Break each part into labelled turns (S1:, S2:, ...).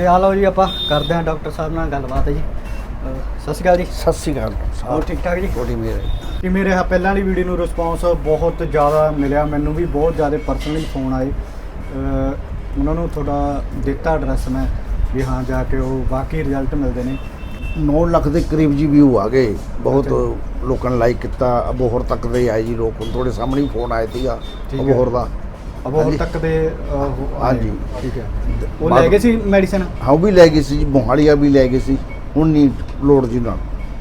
S1: ਤੇ ਆ ਲਓ ਜੀ ਆਪਾਂ ਕਰਦੇ ਹਾਂ ਡਾਕਟਰ ਸਾਹਿਬ ਨਾਲ ਗੱਲਬਾਤ ਜੀ। ਅਹ ਸਤਿ ਸ਼੍ਰੀ ਅਕਾਲ ਜੀ।
S2: ਸਤਿ ਸ੍ਰੀ ਅਕਾਲ
S1: ਹੋਰ ਠੀਕ ਠਾਕ ਜੀ?
S2: ਬੋਡੀ ਮੇਰੇ
S1: ਕਿ ਮੇਰੇ ਆਹ ਪਹਿਲਾਂ ਵਾਲੀ ਵੀਡੀਓ ਨੂੰ ਰਿਸਪੌਂਸ ਬਹੁਤ ਜ਼ਿਆਦਾ ਮਿਲਿਆ। ਮੈਨੂੰ ਵੀ ਬਹੁਤ ਜ਼ਿਆਦਾ ਪਰਸਨਲੀ ਫੋਨ ਆਏ। ਅਹ ਉਹਨਾਂ ਨੂੰ ਤੁਹਾਡਾ ਦਿੱਤਾ ਐਡਰੈਸ ਮੈਂ ਵੀ ਹਾਂ ਜਾ ਕੇ ਉਹ ਬਾਕੀ ਰਿਜ਼ਲਟ ਮਿਲਦੇ ਨੇ।
S2: 9 ਲੱਖ ਦੇ ਕਰੀਬ ਜੀ ਵਿਊ ਆ ਗਏ। ਬਹੁਤ ਲੋਕਾਂ ਨੇ ਲਾਈਕ ਕੀਤਾ। ਅਬੋਹਰ ਤੱਕ ਦੇ ਆਏ ਜੀ ਲੋਕ। ਹੁਣ ਤੁਹਾਡੇ ਸਾਹਮਣੇ ਹੀ ਫੋਨ ਆਇਆ ਸੀਗਾ
S1: ਠੀਕ ਹੈ।
S2: ਅਬੋਹਰ ਦਾ।
S1: ਅਬੋਹਰ। ਤੱਕ ਦੇ ਅਹ, ਉਹ।
S2: ਹਾਂਜੀ।
S1: ਠੀਕ ਹੈ। ਉਹ ਲੈ ਗਏ ਸੀ ਮੈਡੀਸਨ
S2: ਹਾਂ ਉਹ ਵੀ ਲੈ ਗਏ ਸੀ ਜੀ ਮੋਹਾਲੀਆ ਵੀ ਲੈ ਗਏ ਸੀ। ਹੁਣ ਨਹੀਂ ਲੋੜ ਜੀ ਨਾਲ।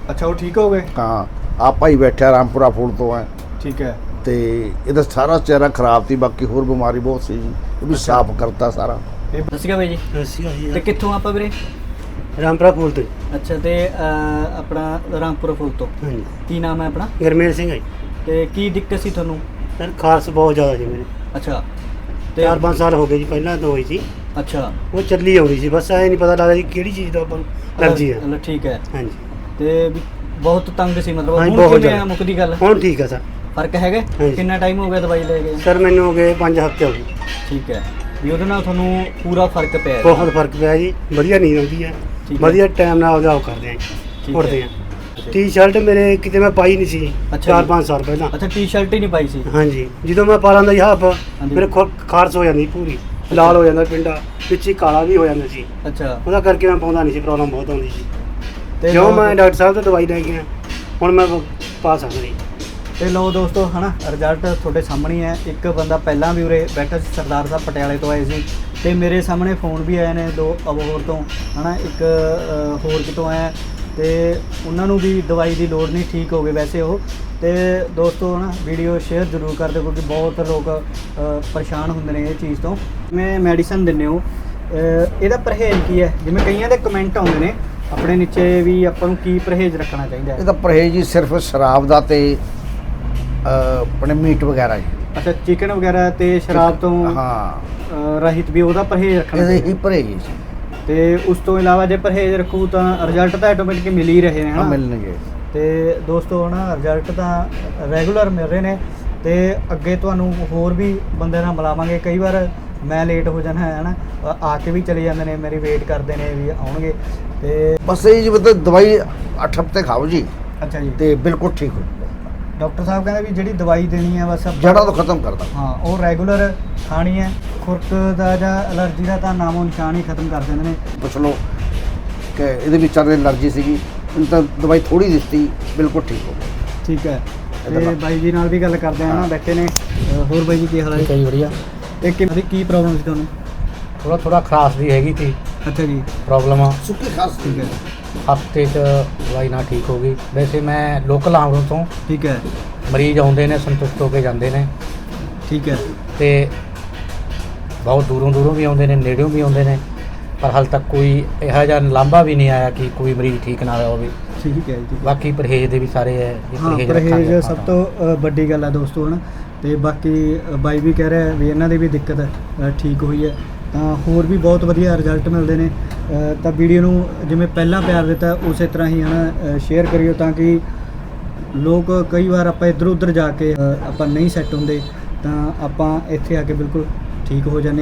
S1: ਅੱਛਾ ਉਹ ਠੀਕ ਹੋ ਗਏ?
S2: ਹਾਂ ਆ ਭਾਈ ਬੈਠਿਆ ਰਾਮਪੁਰਾ ਫੂਲ ਤੋਂ ਹੈ
S1: ਠੀਕ ਹੈ।
S2: ਤੇ ਇਹਦਾ ਸਾਰਾ ਚਿਹਰਾ ਖਰਾਬ ਸੀ ਬਾਕੀ ਹੋਰ ਬਿਮਾਰੀ ਬਹੁਤ ਸੀ ਜੀ। ਉਹ ਵੀ
S1: ਅੱਛਾ।
S2: ਸਾਫ਼ ਕਰਤਾ ਸਾਰਾ।
S1: ਇਹ ਦੱਸਿਆ ਬਾਈ ਜੀ।
S3: ਅੱਛਾ
S1: ਤੇ
S3: ਜੀ।
S1: ਕਿੱਥੋਂ ਆਪਾਂ ਵੀਰੇ?
S3: ਰਾਮਪੁਰਾ ਪੁਲ ਤੋਂ ਜੀ।
S1: ਅੱਛਾ ਤੇ ਅਹ, ਆਪਣਾ ਰਾਮਪੁਰ ਫੂਲ ਤੋਂ।
S3: ਹਾਂਜੀ।
S1: ਕੀ ਨਾਮ ਹੈ ਆਪਣਾ?
S3: ਗਰਮੇਲ ਸਿੰਘ ਹੈ ਜੀ।
S1: ਤੇ ਕੀ ਦਿੱਕਤ ਸੀ ਤੁਹਾਨੂੰ?
S3: ਸਰ ਖਾਰਸ ਬਹੁਤ ਜ਼ਿਆਦਾ ਸੀ ਮੇਰੇ।
S1: ਅੱਛਾ। ਤੇ
S3: 4-5 ਸਾਲ ਹੋ ਗਏ ਜੀ ਪਹਿਲਾਂ ਤੋਂ ਹੋਈ ਸੀ।
S1: ਅੱਛਾ।
S3: ਉਹ ਚੱਲੀ ਆਉਂਦੀ ਸੀ ਬਸ ਐ ਨਹੀਂ ਪਤਾ ਲੱਗਦਾ ਜੀ ਕਿਹੜੀ ਚੀਜ਼ ਦਾ ਆਪਾਂ ਨੂੰ ਐਲਰਜੀ ਹੈ
S1: ਚਲੋ ਠੀਕ ਹੈ।
S3: ਹਾਂਜੀ।
S1: ਤੇ ਵੀ ਬਹੁਤ ਤੰਗ ਸੀ ਮਤਲਬ
S3: ਹਾਂਜੀ,
S1: ਹੁਣ
S3: ਬਹੁਤ
S1: ਕਿਵੇਂ ਆ
S3: ਜ਼ਿਆਦਾ।
S1: ਮੁੱਕਦੀ ਗੱਲ?
S3: ਹੁਣ ਠੀਕ ਹੈ ਸਰ।
S1: ਫ਼ਰਕ ਹੈਗਾ?
S3: ਹਾਂਜੀ।
S1: ਕਿੰਨਾ ਟਾਈਮ ਹੋ ਗਿਆ ਦਵਾਈ ਲੈ ਕੇ?
S3: ਸਰ ਮੈਨੂੰ ਹੋ ਗਏ 5 ਹਫ਼ਤੇ ਹੋ ਗਏ।
S1: ਠੀਕ ਹੈ। ਵੀ ਉਹਦੇ ਨਾਲ ਤੁਹਾਨੂੰ ਪੂਰਾ ਫ਼ਰਕ ਪਿਆ ਹੈ।
S3: ਬਹੁਤ ਫ਼ਰਕ ਪਿਆ ਜੀ ਵਧੀਆ ਨੀਂਦ ਆਉਂਦੀ ਹੈ।
S1: ਠੀਕ ਹੈ।
S3: ਵਧੀਆ ਟਾਈਮ ਨਾਲ ਆਪਦਾ ਉਹ ਕਰਦੇ ਆਂ
S1: ਠੀਕ ਹੈ।
S3: ਉੱਠਦੇ ਆਂ। ਟੀ-ਸ਼ਰਟ ਮੇਰੇ ਕਿਤੇ ਮੈਂ ਪਾਈ ਨਹੀਂ ਸੀ
S1: ਅੱਛਾ
S3: 4-5 ਸਾਲ ਪਹਿਲਾਂ।
S1: ਅੱਛਾ ਟੀ-ਸ਼ਰਟ ਹੀ ਨਹੀਂ ਪਾਈ ਸੀ?
S3: ਹਾਂਜੀ ਜਦੋਂ ਮੈਂ ਪਾ ਲੈਂਦਾ ਜੀ ਹਾਫ। ਮੇਰੇ ਖੁਰ ਖਾਰਸ ਹੋ ਜਾਂਦੀ ਪੂਰੀ ਲਾਲ ਹੋ ਜਾਂਦਾ ਪਿੰਡਾ ਵਿੱਚ ਹੀ ਕਾਲਾ ਵੀ ਹੋ ਜਾਂਦਾ ਸੀ।
S1: ਅੱਛਾ।
S3: ਉਹਦਾ ਕਰਕੇ ਮੈਂ ਪਾਉਂਦਾ ਨਹੀਂ ਸੀ ਪ੍ਰੋਬਲਮ ਬਹੁਤ ਆਉਂਦੀ ਸੀ।
S1: ਤੇ
S3: ਜੋ ਮੈਂ ਡਾਕਟਰ ਸਾਹਿਬ ਤੋਂ ਦਵਾਈ ਲੈ ਗਿਆ ਹੁਣ ਮੈਂ ਪਾ ਸਕਦਾ ਜੀ।
S1: ਤੇ ਲੋ ਦੋਸਤੋ ਹਨਾ ਰਿਜ਼ਲਟ ਤੁਹਾਡੇ ਸਾਹਮਣੇ ਹੀ। ਇੱਕ ਬੰਦਾ ਪਹਿਲਾਂ ਵੀ ਉਰੇ ਬੈਠਾ ਸੀ ਸਰਦਾਰ ਸਾਹਿਬ ਪਟਿਆਲੇ ਤੋਂ ਆਏ ਸੀ। ਤੇ ਮੇਰੇ ਸਾਹਮਣੇ ਫੋਨ ਵੀ ਆਏ ਨੇ ਦੋ ਅਬੋਹਰ ਤੋਂ ਹਨਾ ਇੱਕ ਹੋਰ ਕਿਤੋਂ ਆਇਆ। ਤੇ ਉਹਨਾਂ ਨੂੰ ਵੀ ਦਵਾਈ ਦੀ ਲੋੜ ਨਹੀਂ ਠੀਕ ਹੋ ਗਏ ਵੈਸੇ ਉਹ। ਤੇ ਦੋਸਤੋ ਹਨਾ ਵੀਡੀਓ ਸ਼ੇਅਰ ਜ਼ਰੂਰ ਕਰ ਦਿਓ ਕਿਉਂਕਿ ਬਹੁਤ ਲੋਕ ਪਰੇਸ਼ਾਨ ਹੁੰਦੇ ਨੇ ਇਹ ਚੀਜ਼ ਤੋਂ। ਮੈਂ ਮੈਡੀਸਨ ਦਿੰਨੇ ਹੋ। ਇਹਦਾ ਪਰਹੇਜ਼ ਕੀ ਹੈ? ਜਿਵੇਂ ਕਈਆਂ ਦੇ ਕਮੈਂਟ ਆਉਂਦੇ ਨੇ ਆਪਣੇ ਨੀਚੇ ਵੀ ਆਪਾਂ ਨੂੰ ਕੀ ਪਰਹੇਜ਼ ਰੱਖਣਾ ਚਾਹੀਦਾ ਹੈ?
S2: ਇਹਦਾ ਪਰਹੇਜ਼ ਜੀ ਸਿਰਫ ਸ਼ਰਾਬ ਦਾ ਤੇ ਆਪਣੇ ਮੀਟ ਵਗੈਰਾ ਜੀ।
S1: ਅੱਛਾ ਚਿਕਨ ਵਗੈਰਾ ਤੇ ਸ਼ਰਾਬ ਤੋਂ
S2: ਹਾਂ।
S1: ਰਹਿਤ ਵੀ ਉਹਦਾ ਪਰਹੇਜ਼ ਰੱਖਣਾ
S2: ਇਹਦੇ। ਹੀ ਪਰਹੇਜ਼
S1: ਤੇ ਉਸ ਤੋਂ ਇਲਾਵਾ ਜੇ ਪਰਹੇਜ਼ ਰੱਖੂ ਤਾਂ ਰਿਜ਼ਲਟ ਤਾਂ ਆਟੋਮੈਟਿਕ ਮਿਲ ਹੀ ਰਹੇ ਨੇ
S2: ਹਾਂ
S1: ਹਨਾ?
S2: ਮਿਲਣਗੇ।
S1: ਤੇ ਦੋਸਤੋ ਹਨਾ ਰਿਜ਼ਲਟ ਤਾਂ ਰੈਗੂਲਰ ਮਿਲ ਰਹੇ ਨੇ ਤੇ ਅੱਗੇ ਤੁਹਾਨੂੰ ਹੋਰ ਵੀ ਬੰਦੇ ਨਾਲ ਮਿਲਾਵਾਂਗੇ। ਕਈ ਵਾਰ ਮੈਂ ਲੇਟ ਹੋ ਜਾਣਾ ਹੈ ਅ, ਆ ਕੇ ਵੀ ਚਲੇ ਜਾਂਦੇ ਨੇ ਮੇਰੀ ਵੇਟ ਕਰਦੇ ਨੇ ਵੀ ਆਉਣਗੇ ਤੇ
S2: ਬਸ ਇਹ ਜੀ ਮਤਲਬ ਦਵਾਈ 8 ਹਫ਼ਤੇ ਖਾਓ ਜੀ।
S1: ਅੱਛਾ ਜੀ।
S2: ਤੇ ਬਿਲਕੁਲ ਠੀਕ ਹੋ
S1: ਡਾਕਟਰ ਸਾਹਿਬ ਕਹਿੰਦੇ ਵੀ ਜਿਹੜੀ ਦਵਾਈ ਦੇਣੀ ਹੈ ਬਸ ਆਪਾਂ-
S2: ਜੜ੍ਹਾਂ ਤੋਂ ਖਤਮ ਕਰਦਾ।
S1: ਹਾਂ ਉਹ ਰੈਗੂਲਰ ਖਾਣੀ ਹੈ। ਖੁਰਕ ਦਾ ਜਾਂ ਅਲਰਜੀ ਦਾ ਤਾਂ ਨਾਮੋ ਨਿਸ਼ਾਨ ਹੀ ਖਤਮ ਕਰ ਦਿੰਦੇ ਨੇ।
S2: ਪੁੱਛ ਲਓ ਕਿ ਇਹਦੇ ਵਿੱਚ ਚੱਲ ਐਲਰਜੀ ਸੀਗੀ ਇਹਨੂੰ ਤਾਂ ਦਵਾਈ ਥੋੜੀ ਦਿੱਤੀ ਬਿਲਕੁਲ ਠੀਕ ਹੋ ਗਿਆ
S1: ਠੀਕ ਹੈ। ਤੇ
S2: ਲਾ-
S1: ਬਾਈ ਜੀ ਨਾਲ ਵੀ ਗੱਲ ਕਰਦੇ ਆ ਨਾ
S2: ਹਾਂ।
S1: ਬੈਠੇ ਨੇ। ਹੋਰ ਬਾਈ ਜੀ ਕੀ ਹਾਲ ਹੈ?
S4: ਜੀ ਵਧੀਆ।
S1: ਇਹ ਕਿ ਕੀ ਪ੍ਰੋਬਲਮ ਸੀ ਤੁਹਾਨੂੰ?
S4: ਥੋੜਾ ਥੋੜਾ ਖਰਾਸ ਦੀ ਹੈਗੀ ਸੀ।
S1: ਅੱਛਾ ਜੀ।
S4: ਪ੍ਰੋਬਲਮ
S2: ਸੁੱਕੀ ਖਾਸ
S1: ਠੀਕ ਹੈ।
S4: ਹਫ਼ਤੇ ਚ ਦਵਾਈ ਨਾਲ ਠੀਕ ਹੋ ਗਈ। ਵੈਸੇ ਮੈਂ ਲੋਕਲ ਆਉਂ ਤੋਂ
S1: ਠੀਕ ਹੈ।
S4: ਮਰੀਜ਼ ਆਉਂਦੇ ਨੇ ਸੰਤੁਸ਼ਟ ਹੋ ਕੇ ਜਾਂਦੇ ਨੇ।
S1: ਠੀਕ ਹੈ।
S4: ਤੇ ਬਹੁਤ ਦੂਰੋਂ ਦੂਰੋਂ ਵੀ ਆਉਂਦੇ ਨੇ ਨੇੜਿਓਂ ਵੀ ਆਉਂਦੇ ਨੇ। ਪਰ ਹਾਲ ਤੱਕ ਕੋਈ ਇਹੋ ਜਿਹਾ ਲਾਂਭਾ ਵੀ ਨਹੀਂ ਆਇਆ ਕਿ ਕੋਈ ਮਰੀਜ਼ ਠੀਕ ਨਾ ਹੋਇਆ ਹੋਵੇ।
S1: ਠੀਕ ਹੈ ਜੀ।
S4: ਬਾਕੀ ਪਰਹੇਜ਼ ਦੇ ਵੀ ਸਾਰੇ ਹੈ ਵੀ
S1: ਹਾਂ
S4: ਰੱਖਾਂਗੇ
S1: ਪਰਹੇਜ਼ ਸਭ
S4: ਤਾਂ।
S1: ਤੋਂ ਅ, ਵੱਡੀ ਗੱਲ ਹੈ ਦੋਸਤੋ ਹਨਾ। ਤੇ ਬਾਕੀ ਅ, ਬਾਈ ਵੀ ਕਹਿ ਰਿਹਾ ਵੀ ਇਹਨਾਂ ਦੀ ਵੀ ਦਿੱਕਤ ਅ, ਠੀਕ ਹੋਈ ਹੈ। ਤਾਂ ਹੋਰ ਵੀ ਬਹੁਤ ਵਧੀਆ ਰਿਜ਼ਲਟ ਮਿਲਦੇ ਨੇ। ਤਾਂ ਵੀਡੀਓ ਨੂੰ ਜਿਵੇਂ ਪਹਿਲਾਂ ਪਿਆਰ ਦਿੱਤਾ, ਉਸੇ ਤਰ੍ਹਾਂ ਹੀ ਹਨਾ ਸ਼ੇਅਰ ਕਰਿਓ ਤਾਂ ਕਿ ਲੋਕ ਕਈ ਵਾਰ ਆਪਾਂ ਇੱਧਰ ਉੱਧਰ ਜਾ ਕੇ ਆਪਾਂ ਨਹੀਂ ਸੈੱਟ ਹੁੰਦੇ, ਤਾਂ ਆਪਾਂ ਇੱਥੇ ਆ ਕੇ ਬਿਲਕੁਲ ਠੀਕ ਹੋ ਜਾਂਦੇ